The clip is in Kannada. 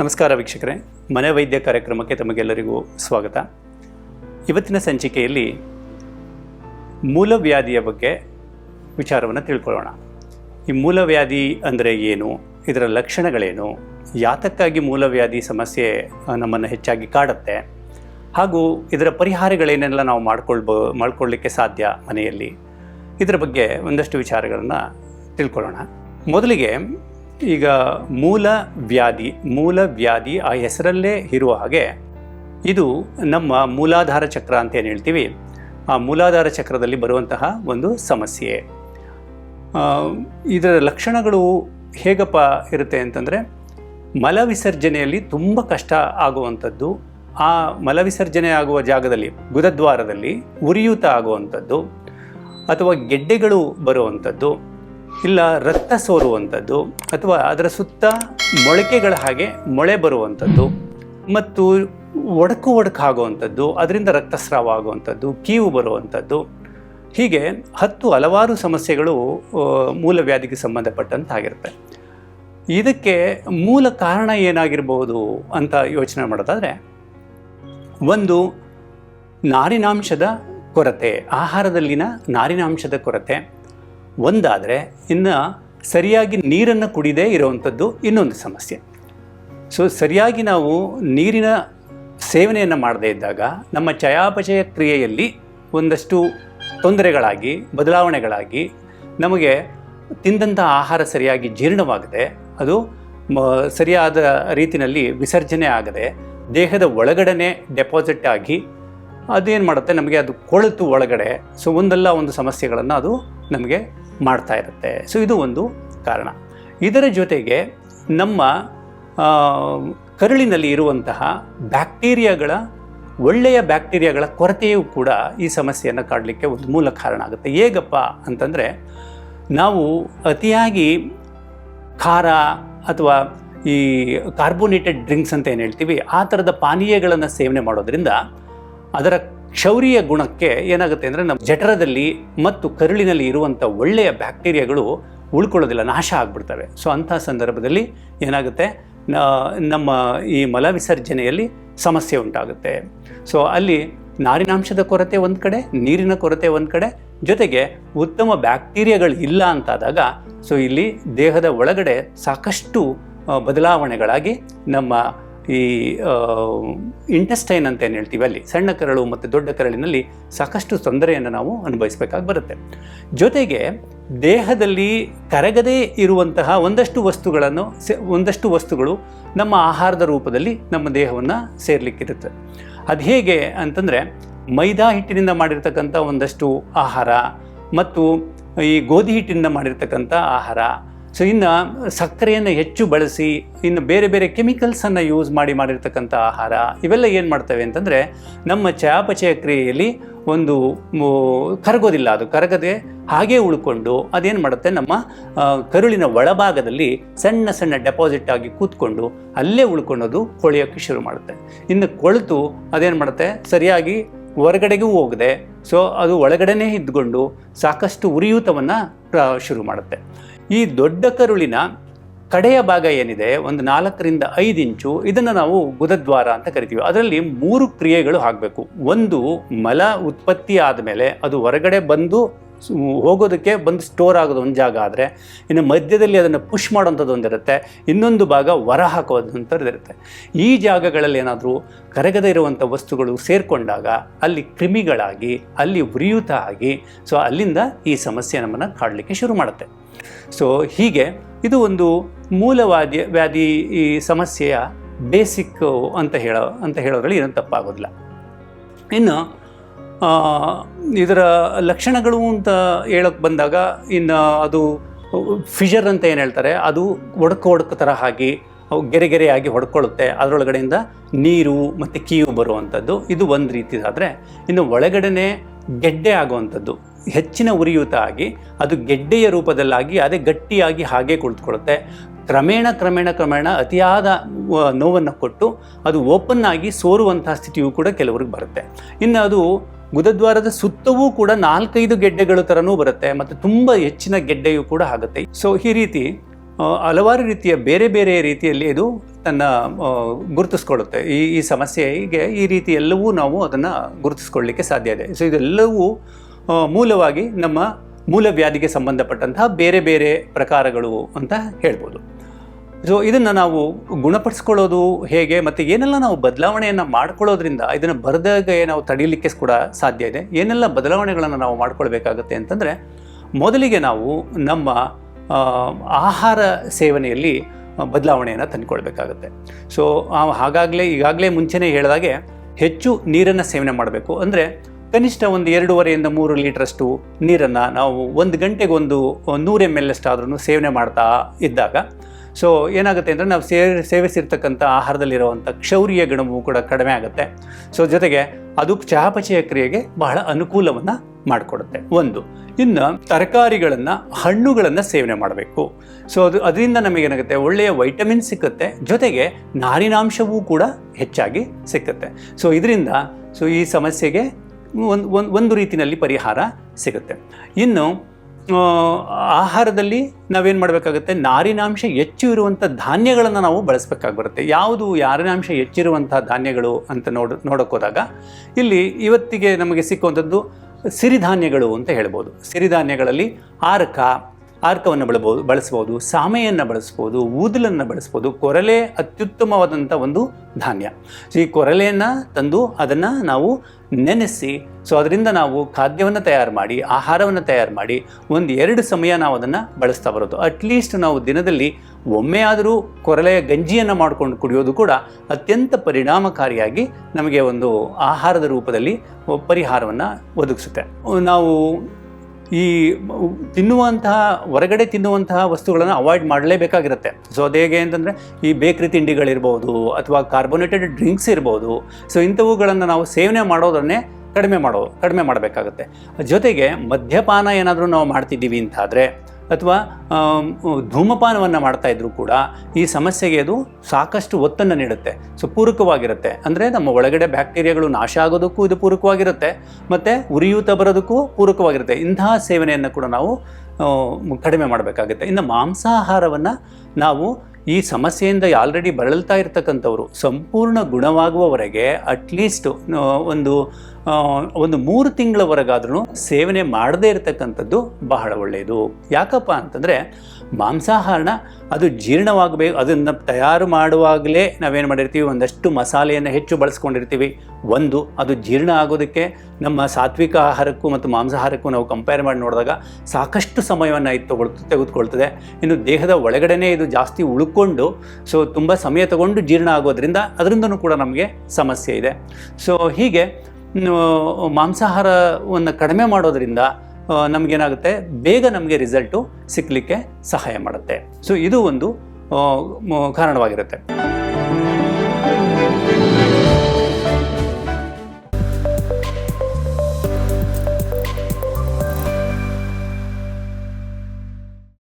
ನಮಸ್ಕಾರ ವೀಕ್ಷಕರೇ. ಮನೆ ವೈದ್ಯ ಕಾರ್ಯಕ್ರಮಕ್ಕೆ ತಮಗೆಲ್ಲರಿಗೂ ಸ್ವಾಗತ. ಇವತ್ತಿನ ಸಂಚಿಕೆಯಲ್ಲಿ ಮೂಲವ್ಯಾಧಿಯ ಬಗ್ಗೆ ವಿಚಾರವನ್ನು ತಿಳ್ಕೊಳ್ಳೋಣ. ಈ ಮೂಲವ್ಯಾಧಿ ಅಂದರೆ ಏನು? ಇದರ ಲಕ್ಷಣಗಳೇನು? ಯಾತಕ್ಕಾಗಿ ಮೂಲವ್ಯಾಧಿ ಸಮಸ್ಯೆ ನಮ್ಮನ್ನು ಹೆಚ್ಚಾಗಿ ಕಾಡುತ್ತೆ? ಹಾಗೂ ಇದರ ಪರಿಹಾರಗಳೇನೆಲ್ಲ ನಾವು ಮಾಡ್ಕೊಳ್ಬೋ ಮಾಡ್ಕೊಳ್ಳಿಕ್ಕೆ ಸಾಧ್ಯ ಮನೆಯಲ್ಲಿ? ಇದರ ಬಗ್ಗೆ ಒಂದಷ್ಟು ವಿಚಾರಗಳನ್ನು ತಿಳ್ಕೊಳ್ಳೋಣ. ಮೊದಲಿಗೆ ಈಗ ಮೂಲ ವ್ಯಾಧಿ ಮೂಲ ವ್ಯಾಧಿ ಆ ಹೆಸರಲ್ಲೇ ಇರುವ ಹಾಗೆ ಇದು ನಮ್ಮ ಮೂಲಾಧಾರ ಚಕ್ರ ಅಂತ ಏನು ಹೇಳ್ತೀವಿ? ಆ ಮೂಲಾಧಾರ ಚಕ್ರದಲ್ಲಿ ಬರುವಂತಹ ಒಂದು ಸಮಸ್ಯೆ. ಇದರ ಲಕ್ಷಣಗಳು ಹೇಗಪ್ಪ ಇರುತ್ತೆ ಅಂತಂದರೆ ಮಲವಿಸರ್ಜನೆಯಲ್ಲಿ ತುಂಬ ಕಷ್ಟ ಆಗುವಂಥದ್ದು, ಆ ಮಲವಿಸರ್ಜನೆ ಆಗುವ ಜಾಗದಲ್ಲಿ, ಗುದದ್ವಾರದಲ್ಲಿ ಉರಿಯೂತ ಆಗುವಂಥದ್ದು, ಅಥವಾ ಗೆಡ್ಡೆಗಳು ಬರುವಂಥದ್ದು ಇಲ್ಲ ರಕ್ತ ಸೋರುವಂಥದ್ದು ಅಥವಾ ಅದರ ಸುತ್ತ ಮೊಳಕೆಗಳ ಹಾಗೆ ಮೊಳೆ ಬರುವಂಥದ್ದು ಮತ್ತು ಒಡಕು ಒಡಕು ಆಗುವಂಥದ್ದು, ಅದರಿಂದ ರಕ್ತಸ್ರಾವ ಆಗುವಂಥದ್ದು, ಕೀವು ಬರುವಂಥದ್ದು. ಹೀಗೆ ಹತ್ತು ಹಲವಾರು ಸಮಸ್ಯೆಗಳು ಮೂಲವ್ಯಾಧಿಗೆ ಸಂಬಂಧಪಟ್ಟಂತಾಗಿರುತ್ತೆ. ಇದಕ್ಕೆ ಮೂಲ ಕಾರಣ ಏನಾಗಿರಬಹುದು ಅಂತ ಯೋಚನೆ ಮಾಡೋದಾದರೆ, ಒಂದು, ನಾರಿನಾಂಶದ ಕೊರತೆ, ಆಹಾರದಲ್ಲಿನ ನಾರಿನಾಂಶದ ಕೊರತೆ. ಒಂದಾದರೆ ಇನ್ನು ಸರಿಯಾಗಿ ನೀರನ್ನು ಕುಡಿದೇ ಇರುವಂಥದ್ದು ಇನ್ನೊಂದು ಸಮಸ್ಯೆ. ಸೊ ಸರಿಯಾಗಿ ನಾವು ನೀರಿನ ಸೇವನೆಯನ್ನು ಮಾಡದೇ ಇದ್ದಾಗ ನಮ್ಮ ಚಯಾಪಚಯ ಕ್ರಿಯೆಯಲ್ಲಿ ಒಂದಷ್ಟು ತೊಂದರೆಗಳಾಗಿ, ಬದಲಾವಣೆಗಳಾಗಿ ನಮಗೆ ತಿಂದಂಥ ಆಹಾರ ಸರಿಯಾಗಿ ಜೀರ್ಣವಾಗದೆ, ಅದು ಸರಿಯಾದ ರೀತಿಯಲ್ಲಿ ವಿಸರ್ಜನೆ ಆಗದೆ, ದೇಹದ ಒಳಗಡೆ ಡೆಪಾಸಿಟ್ ಆಗಿ ಅದೇನು ಮಾಡುತ್ತೆ? ನಮಗೆ ಅದು ಕೊಳೆತು ಒಳಗಡೆ. ಸೊ ಒಂದಲ್ಲ ಒಂದು ಸಮಸ್ಯೆಗಳನ್ನು ಅದು ನಮಗೆ ಮಾಡ್ತಾ ಇರುತ್ತೆ. ಸೊ ಇದು ಒಂದು ಕಾರಣ. ಇದರ ಜೊತೆಗೆ ನಮ್ಮ ಕರುಳಿನಲ್ಲಿ ಇರುವಂತಹ ಬ್ಯಾಕ್ಟೀರಿಯಾಗಳ, ಒಳ್ಳೆಯ ಬ್ಯಾಕ್ಟೀರಿಯಾಗಳ ಕೊರತೆಯೂ ಕೂಡ ಈ ಸಮಸ್ಯೆಯನ್ನು ಕಾಡಲಿಕ್ಕೆ ಒಂದು ಮೂಲ ಕಾರಣ ಆಗುತ್ತೆ. ಹೇಗಪ್ಪ ಅಂತಂದರೆ, ನಾವು ಅತಿಯಾಗಿ ಖಾರ ಅಥವಾ ಈ ಕಾರ್ಬೋನೇಟೆಡ್ ಡ್ರಿಂಕ್ಸ್ ಅಂತ ಏನು ಹೇಳ್ತೀವಿ, ಆ ಥರದ ಪಾನೀಯಗಳನ್ನು ಸೇವನೆ ಮಾಡೋದ್ರಿಂದ ಅದರ ಕ್ಷೌರಿಯ ಗುಣಕ್ಕೆ ಏನಾಗುತ್ತೆ ಅಂದರೆ ನಮ್ಮ ಜಠರದಲ್ಲಿ ಮತ್ತು ಕರುಳಿನಲ್ಲಿ ಇರುವಂಥ ಒಳ್ಳೆಯ ಬ್ಯಾಕ್ಟೀರಿಯಾಗಳು ಉಳ್ಕೊಳ್ಳೋದಿಲ್ಲ, ನಾಶ ಆಗಿಬಿಡ್ತವೆ. ಸೊ ಅಂಥ ಸಂದರ್ಭದಲ್ಲಿ ಏನಾಗುತ್ತೆ ನಮ್ಮ ಈ ಮಲ ವಿಸರ್ಜನೆಯಲ್ಲಿ ಸಮಸ್ಯೆ ಉಂಟಾಗುತ್ತೆ. ಸೊ ಅಲ್ಲಿ ನಾರಿನಾಂಶದ ಕೊರತೆ ಒಂದು ಕಡೆ, ನೀರಿನ ಕೊರತೆ ಒಂದು ಕಡೆ, ಜೊತೆಗೆ ಉತ್ತಮ ಬ್ಯಾಕ್ಟೀರಿಯಾಗಳು ಇಲ್ಲ ಅಂತಾದಾಗ ಸೊ ಇಲ್ಲಿ ದೇಹದ ಒಳಗಡೆ ಸಾಕಷ್ಟು ಬದಲಾವಣೆಗಳಾಗಿ ನಮ್ಮ ಈ ಇಂಟೆಸ್ಟೈನ್ ಅಂತ ಏನು ಹೇಳ್ತೀವಿ ಅಲ್ಲಿ, ಸಣ್ಣ ಕರಳು ಮತ್ತು ದೊಡ್ಡ ಕರಳಿನಲ್ಲಿ ಸಾಕಷ್ಟು ತೊಂದರೆಯನ್ನು ನಾವು ಅನುಭವಿಸಬೇಕಾಗಿ ಬರುತ್ತೆ. ಜೊತೆಗೆ ದೇಹದಲ್ಲಿ ಕರಗದೇ ಇರುವಂತಹ ಒಂದಷ್ಟು ವಸ್ತುಗಳನ್ನು ಒಂದಷ್ಟು ವಸ್ತುಗಳು ನಮ್ಮ ಆಹಾರದ ರೂಪದಲ್ಲಿ ನಮ್ಮ ದೇಹವನ್ನು ಸೇರ್ಲಿಕ್ಕಿರುತ್ತೆ. ಅದು ಹೇಗೆ ಅಂತಂದರೆ ಮೈದಾ ಹಿಟ್ಟಿನಿಂದ ಮಾಡಿರ್ತಕ್ಕಂಥ ಒಂದಷ್ಟು ಆಹಾರ ಮತ್ತು ಈ ಗೋಧಿ ಹಿಟ್ಟಿನಿಂದ ಮಾಡಿರ್ತಕ್ಕಂಥ ಆಹಾರ ಸೊ ಇನ್ನು ಸಕ್ಕರೆಯನ್ನು ಹೆಚ್ಚು ಬಳಸಿ, ಇನ್ನು ಬೇರೆ ಬೇರೆ ಕೆಮಿಕಲ್ಸನ್ನು ಯೂಸ್ ಮಾಡಿ ಮಾಡಿರ್ತಕ್ಕಂಥ ಆಹಾರ, ಇವೆಲ್ಲ ಏನು ಮಾಡ್ತವೆ ಅಂತಂದರೆ, ನಮ್ಮ ಚಯಾಪಚಯ ಕ್ರಿಯೆಯಲ್ಲಿ ಒಂದು ಕರಗೋದಿಲ್ಲ, ಅದು ಕರಗದೆ ಹಾಗೆ ಉಳ್ಕೊಂಡು ಅದೇನು ಮಾಡುತ್ತೆ, ನಮ್ಮ ಕರುಳಿನ ಒಳಭಾಗದಲ್ಲಿ ಸಣ್ಣ ಸಣ್ಣ ಡೆಪಾಸಿಟ್ ಆಗಿ ಕೂತ್ಕೊಂಡು ಅಲ್ಲೇ ಉಳ್ಕೊಳ್ಳೋದು ಕೊಳೆಯೋಕ್ಕೆ ಶುರು ಮಾಡುತ್ತೆ. ಇನ್ನು ಕೊಳೆತು ಅದೇನು ಮಾಡುತ್ತೆ, ಸರಿಯಾಗಿ ಹೊರಗಡೆಗೂ ಹೋಗದೆ ಸೊ ಅದು ಒಳಗಡೆನೇ ಇದ್ದುಕೊಂಡು ಸಾಕಷ್ಟು ಉರಿಯೂತವನ್ನು ಶುರು ಮಾಡುತ್ತೆ. ಈ ದೊಡ್ಡ ಕರುಳಿನ ಕಡೆಯ ಭಾಗ ಏನಿದೆ? ಒಂದು ನಾಲ್ಕರಿಂದ ಐದು ಇಂಚು. ಇದನ್ನು ನಾವು ಗುದದ್ವಾರ ಅಂತ ಕರಿತೀವಿ. ಅದರಲ್ಲಿ ಮೂರು ಕ್ರಿಯೆಗಳು ಆಗಬೇಕು. ಒಂದು ಮಲ ಉತ್ಪತ್ತಿ ಆದಮೇಲೆ ಅದು ಹೊರಗಡೆ ಬಂದು ಹೋಗೋದಕ್ಕೆ ಬಂದು ಸ್ಟೋರ್ ಆಗೋದು ಒಂದು ಜಾಗ ಆದರೆ, ಇನ್ನು ಮಧ್ಯದಲ್ಲಿ ಅದನ್ನು ಪುಷ್ ಮಾಡೋಂಥದ್ದು ಒಂದಿರುತ್ತೆ ಇನ್ನೊಂದು ಭಾಗ ಹೊರ ಹಾಕೋದಂಥದ್ದು ಇರುತ್ತೆ. ಈ ಜಾಗಗಳಲ್ಲಿ ಏನಾದರೂ ಕರಗದೇ ಇರುವಂಥ ವಸ್ತುಗಳು ಸೇರಿಕೊಂಡಾಗ ಅಲ್ಲಿ ಕ್ರಿಮಿಗಳಾಗಿ, ಅಲ್ಲಿ ಉರಿಯೂತ ಆಗಿ, ಸೊ ಅಲ್ಲಿಂದ ಈ ಸಮಸ್ಯೆ ನಮ್ಮನ್ನು ಕಾಡಲಿಕ್ಕೆ ಶುರು ಮಾಡುತ್ತೆ. ಸೊ, ಹೀಗೆ ಇದು ಒಂದು ಮೂಲವಾದಿ, ವ್ಯಾಧಿ ಈ ಸಮಸ್ಯೆಯ ಬೇಸಿಕ್ ಅಂತ ಹೇಳೋ, ಅಂತ ಹೇಳೋದ್ರಲ್ಲಿ ಏನೂ ತಪ್ಪಾಗೋದಿಲ್ಲ. ಇನ್ನು ಇದರ ಲಕ್ಷಣಗಳು ಅಂತ ಹೇಳೋಕ್ಕೆ ಬಂದಾಗ ಇನ್ನು ಅದು ಫಿಜರ್ ಅಂತ ಏನು ಹೇಳ್ತಾರೆ, ಅದು ಒಡಕು ಒಡಕು ಥರ ಆಗಿ ಗೆರೆ ಗೆರೆಯಾಗಿ ಹೊಡ್ಕೊಳ್ಳುತ್ತೆ. ಅದರೊಳಗಡೆಯಿಂದ ನೀರು ಮತ್ತು ಕೀವು ಬರುವಂಥದ್ದು. ಇದು ಒಂದು ರೀತಿದಾದರೆ ಇನ್ನು ಒಳಗಡೆನೆ ಗೆಡ್ಡೆ ಆಗುವಂಥದ್ದು. ಹೆಚ್ಚಿನ ಉರಿಯೂತ ಆಗಿ, ಅದು ಗೆಡ್ಡೆಯ ರೂಪದಲ್ಲಾಗಿ, ಅದೇ ಗಟ್ಟಿಯಾಗಿ ಹಾಗೆ ಕುಳಿತುಕೊಳ್ಳುತ್ತೆ. ಕ್ರಮೇಣ ಕ್ರಮೇಣ ಕ್ರಮೇಣ ಅತಿಯಾದ ನೋವನ್ನು ಕೊಟ್ಟು ಅದು ಓಪನ್ ಆಗಿ ಸೋರುವಂತಹ ಸ್ಥಿತಿಯೂ ಕೂಡ ಕೆಲವ್ರಿಗೆ ಬರುತ್ತೆ. ಇನ್ನು ಅದು ಗುದದ್ವಾರದ ಸುತ್ತವೂ ಕೂಡ ನಾಲ್ಕೈದು ಗೆಡ್ಡೆಗಳ ಥರನೂ ಬರುತ್ತೆ, ಮತ್ತು ತುಂಬ ಹೆಚ್ಚಿನ ಗೆಡ್ಡೆಯೂ ಕೂಡ ಆಗುತ್ತೆ. ಸೊ ಈ ರೀತಿ ಹಲವಾರು ರೀತಿಯ ಬೇರೆ ಬೇರೆ ರೀತಿಯಲ್ಲಿ ಇದು ತನ್ನ ಗುರುತಿಸ್ಕೊಳ್ಳುತ್ತೆ. ಈ ಈ ಸಮಸ್ಯೆಗೆ ಈ ರೀತಿ ಎಲ್ಲವೂ ನಾವು ಅದನ್ನು ಗುರುತಿಸ್ಕೊಳ್ಳಿಕ್ಕೆ ಸಾಧ್ಯ ಇದೆ. ಸೊ ಇದೆಲ್ಲವೂ ಮೂಲವಾಗಿ ನಮ್ಮ ಮೂಲವ್ಯಾಧಿಗೆ ಸಂಬಂಧಪಟ್ಟಂತಹ ಬೇರೆ ಬೇರೆ ಪ್ರಕಾರಗಳು ಅಂತ ಹೇಳ್ಬೋದು. ಸೊ ಇದನ್ನು ನಾವು ಗುಣಪಡಿಸ್ಕೊಳ್ಳೋದು ಹೇಗೆ ಮತ್ತು ಏನೆಲ್ಲ ನಾವು ಬದಲಾವಣೆಯನ್ನು ಮಾಡ್ಕೊಳ್ಳೋದ್ರಿಂದ ಇದನ್ನು ಬರೆದಾಗೆ ನಾವು ತಡೀಲಿಕ್ಕೆ ಕೂಡ ಸಾಧ್ಯ ಇದೆ. ಏನೆಲ್ಲ ಬದಲಾವಣೆಗಳನ್ನು ನಾವು ಮಾಡ್ಕೊಳ್ಬೇಕಾಗತ್ತೆ ಅಂತಂದರೆ, ಮೊದಲಿಗೆ ನಾವು ನಮ್ಮ ಆಹಾರ ಸೇವನೆಯಲ್ಲಿ ಬದಲಾವಣೆಯನ್ನು ತಂದುಕೊಳ್ಬೇಕಾಗತ್ತೆ. ಸೊ ಹಾಗಾಗಲೇ, ಈಗಾಗಲೇ ಮುಂಚೆನೇ ಹೇಳಿದಾಗೆ ಹೆಚ್ಚು ನೀರನ್ನು ಸೇವನೆ ಮಾಡಬೇಕು. ಅಂದರೆ ಕನಿಷ್ಠ ಒಂದು ಎರಡೂವರೆಯಿಂದ ಮೂರು ಲೀಟ್ರಷ್ಟು ನೀರನ್ನು ನಾವು ಒಂದು ಗಂಟೆಗೊಂದು ನೂರು ಎಂ ಎಲ್ ಅಷ್ಟಾದ್ರೂ ಸೇವನೆ ಮಾಡ್ತಾ ಇದ್ದಾಗ ಸೊ ಏನಾಗುತ್ತೆ ಅಂದರೆ ನಾವು ಸೇ ಸೇವಿಸಿರ್ತಕ್ಕಂಥ ಆಹಾರದಲ್ಲಿರುವಂಥ ಕ್ಷೌರಿಯ ಗುಣವು ಕೂಡ ಕಡಿಮೆ ಆಗುತ್ತೆ. ಸೊ ಜೊತೆಗೆ ಅದು ಚಯಾಪಚಯ ಕ್ರಿಯೆಗೆ ಬಹಳ ಅನುಕೂಲವನ್ನು ಮಾಡಿಕೊಡುತ್ತೆ. ಒಂದು, ಇನ್ನು ತರಕಾರಿಗಳನ್ನು, ಹಣ್ಣುಗಳನ್ನು ಸೇವನೆ ಮಾಡಬೇಕು. ಸೊ ಅದು, ಅದರಿಂದ ನಮಗೇನಾಗುತ್ತೆ ಒಳ್ಳೆಯ ವೈಟಮಿನ್ ಸಿಕ್ಕುತ್ತೆ. ಜೊತೆಗೆ ನಾರಿನಾಂಶವೂ ಕೂಡ ಹೆಚ್ಚಾಗಿ ಸಿಕ್ಕುತ್ತೆ. ಸೊ ಇದರಿಂದ ಸೊ ಈ ಸಮಸ್ಯೆಗೆ ಒಂದು ಒಂದು ರೀತಿಯಲ್ಲಿ ಪರಿಹಾರ ಸಿಗುತ್ತೆ. ಇನ್ನು ಆಹಾರದಲ್ಲಿ ನಾವೇನು ಮಾಡಬೇಕಾಗುತ್ತೆ? ನಾರಿನಾಂಶ ಹೆಚ್ಚು ಇರುವಂಥ ಧಾನ್ಯಗಳನ್ನು ನಾವು ಬಳಸಬೇಕಾಗಿ ಬರುತ್ತೆ ಯಾವುದು ಯಾರಿನಾಂಶ ಹೆಚ್ಚಿರುವಂಥ ಧಾನ್ಯಗಳು ಅಂತ ನೋಡ, ನೋಡೋಕ್ಕೋದಾಗ ಇಲ್ಲಿ ಇವತ್ತಿಗೆ ನಮಗೆ ಸಿಕ್ಕುವಂಥದ್ದು ಸಿರಿಧಾನ್ಯಗಳು ಅಂತ ಹೇಳ್ಬೋದು. ಸಿರಿಧಾನ್ಯಗಳಲ್ಲಿ ಆರಕ ಆರ್ಕವನ್ನು ಬಳಬೋದು, ಬಳಸ್ಬೋದು, ಸಾಮೆಯನ್ನು ಬಳಸ್ಬೋದು, ಊದಲನ್ನು ಬಳಸ್ಬೋದು, ಕೊರಲೆ ಅತ್ಯುತ್ತಮವಾದಂಥ ಒಂದು ಧಾನ್ಯ. ಈ ಕೊರಲೆಯನ್ನು ತಂದು ಅದನ್ನು ನಾವು ನೆನೆಸಿ ಸೊ ಅದರಿಂದ ನಾವು ಖಾದ್ಯವನ್ನು ತಯಾರು ಮಾಡಿ, ಆಹಾರವನ್ನು ತಯಾರು ಮಾಡಿ, ಒಂದು ಎರಡು ಸಮಯ ನಾವು ಅದನ್ನು ಬಳಸ್ತಾ ಬರೋದು. ಅಟ್ಲೀಸ್ಟ್ ನಾವು ದಿನದಲ್ಲಿ ಒಮ್ಮೆ ಆದರೂ ಕೊರಲೆಯ ಗಂಜಿಯನ್ನು ಮಾಡ್ಕೊಂಡು ಕುಡಿಯೋದು ಕೂಡ ಅತ್ಯಂತ ಪರಿಣಾಮಕಾರಿಯಾಗಿ ನಮಗೆ ಒಂದು ಆಹಾರದ ರೂಪದಲ್ಲಿ ಪರಿಹಾರವನ್ನು ಒದಗಿಸುತ್ತೆ. ನಾವು ಈ ತಿನ್ನುವಂತಹ, ಹೊರಗಡೆ ತಿನ್ನುವಂತಹ ವಸ್ತುಗಳನ್ನು ಅವಾಯ್ಡ್ ಮಾಡಲೇಬೇಕಾಗಿರುತ್ತೆ. ಸೊ ಅದು ಹೇಗೆ ಅಂತಂದರೆ ಈ ಬೇಕ್ರಿ ತಿಂಡಿಗಳಿರ್ಬೋದು, ಅಥವಾ ಕಾರ್ಬೋನೇಟೆಡ್ ಡ್ರಿಂಕ್ಸ್ ಇರ್ಬೋದು. ಸೊ ಇಂಥವುಗಳನ್ನು ನಾವು ಸೇವನೆ ಮಾಡೋದನ್ನೇ ಕಡಿಮೆ ಮಾಡೋ, ಕಡಿಮೆ ಮಾಡಬೇಕಾಗುತ್ತೆ. ಜೊತೆಗೆ ಮದ್ಯಪಾನ ಏನಾದರೂ ನಾವು ಮಾಡ್ತಿದ್ದೀವಿ ಅಂತಾದರೆ, ಅಥವಾ ಧೂಮಪಾನವನ್ನು ಮಾಡ್ತಾ ಇದ್ರೂ ಕೂಡ ಈ ಸಮಸ್ಯೆಗೆ ಅದು ಸಾಕಷ್ಟು ಒತ್ತನ್ನು ನೀಡುತ್ತೆ. ಸೊ, ಪೂರಕವಾಗಿರುತ್ತೆ. ಅಂದರೆ ನಮ್ಮ ಒಳಗಡೆ ಬ್ಯಾಕ್ಟೀರಿಯಾಗಳು ನಾಶ ಆಗೋದಕ್ಕೂ ಇದು ಪೂರಕವಾಗಿರುತ್ತೆ. ಮತ್ತು ಉರಿಯೂತ ಬರೋದಕ್ಕೂ ಪೂರಕವಾಗಿರುತ್ತೆ. ಇಂತಹ ಸೇವನೆಯನ್ನು ಕೂಡ ನಾವು ಕಡಿಮೆ ಮಾಡಬೇಕಾಗುತ್ತೆ. ಇನ್ನು ಮಾಂಸಾಹಾರವನ್ನು ನಾವು ಈ ಸಮಸ್ಯೆಯಿಂದ ಆಲ್ರೆಡಿ ಬಳಲ್ತಾ ಇರ್ತಕ್ಕಂಥವ್ರು, ಸಂಪೂರ್ಣ ಗುಣವಾಗುವವರೆಗೆ ಅಟ್ಲೀಸ್ಟ್ ಒಂದು ಒಂದು ಮೂರು ತಿಂಗಳವರೆಗಾದ್ರೂ ಸೇವನೆ ಮಾಡದೇ ಇರತಕ್ಕಂಥದ್ದು ಬಹಳ ಒಳ್ಳೆಯದು. ಯಾಕಪ್ಪ ಅಂತಂದರೆ ಮಾಂಸಾಹಾರನ ಅದು ಜೀರ್ಣವಾಗಬೇಕು ಅದನ್ನು ತಯಾರು ಮಾಡುವಾಗಲೇ ನಾವೇನು ಮಾಡಿರ್ತೀವಿ? ಒಂದಷ್ಟು ಮಸಾಲೆಯನ್ನು ಹೆಚ್ಚು ಬಳಸ್ಕೊಂಡಿರ್ತೀವಿ. ಒಂದು, ಅದು ಜೀರ್ಣ ಆಗೋದಕ್ಕೆ ನಮ್ಮ ಸಾತ್ವಿಕ ಆಹಾರಕ್ಕೂ ಮತ್ತು ಮಾಂಸಾಹಾರಕ್ಕೂ ನಾವು ಕಂಪೇರ್ ಮಾಡಿ ನೋಡಿದಾಗ ಸಾಕಷ್ಟು ಸಮಯವನ್ನು ಇದು ತಗೊಳ್, ತೆಗೆದುಕೊಳ್ತದೆ. ಇನ್ನು ದೇಹದ ಒಳಗಡೆನೇ ಇದು ಜಾಸ್ತಿ ಉಳ್ಕೊಂಡು, ಸೊ ತುಂಬ ಸಮಯ ತಗೊಂಡು ಜೀರ್ಣ ಆಗೋದ್ರಿಂದ ಅದರಿಂದನೂ ಕೂಡ ನಮಗೆ ಸಮಸ್ಯೆ ಇದೆ. ಸೊ ಹೀಗೆ ಮಾಂಸಾಹಾರವನ್ನು ಕಡಿಮೆ ಮಾಡೋದ್ರಿಂದ ನಮಗೇನಾಗುತ್ತೆ? ಬೇಗ ನಮಗೆ ರಿಸಲ್ಟು ಸಿಕ್ಕಲಿಕ್ಕೆ ಸಹಾಯ ಮಾಡುತ್ತೆ. ಸೊ ಇದು ಒಂದು ಕಾರಣವಾಗಿರುತ್ತೆ.